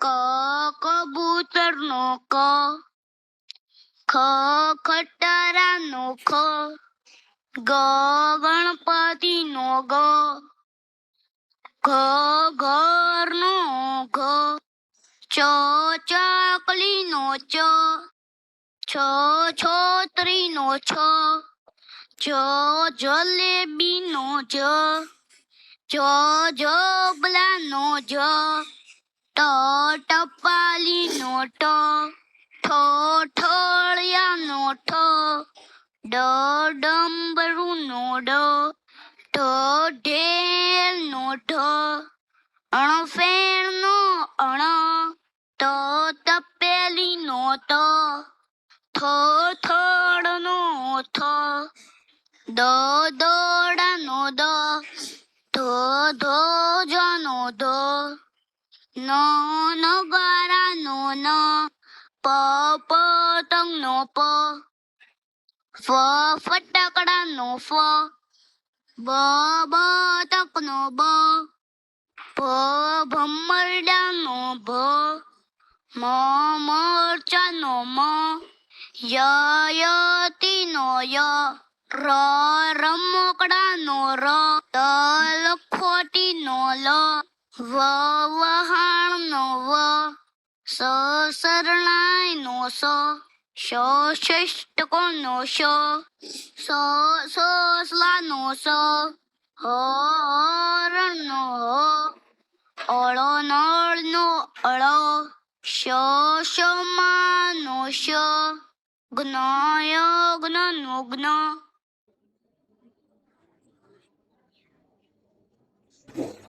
ક કબૂતર નો ક, ખ, ખટારાનો ખ, ગ ગણપતિ નો ગ, ઘ, ઘરનો ઘ, ચ ચકલી નો ચ, છ છોતરી નો છ, જ જલેબી નો જ જ જબલા નો જ ટ ટપાલી નોટો ઠ ઠળિયા નો ઠ, ડ ડમરું નો ડ ઢ ઢેલ નો ઢ, અણ તો તપેલી નોતો થો થોડનો થ દ દડા નો દ ધ નો ધ ન નગારા નો, ન, પ પતંગ નો, પ. ફ ફટાકડા નો, ફ. બ બતક નો, બ. ભ ભમરડા નો ભ મ મરચા નો, મ. ય યતી નો, ય. ર રમકડા નો, ર. ત લખોટી નો, લ. વ વહાણ નો વ, સ શરણાઈ નો સ, શ ષષ્ટકો નો શ, સ સસલા નો સ, હ હરણ નો હ અળો નળ નો અળ, શ શમા નો શ જ્ઞ યજ્ઞ નો જ્ઞ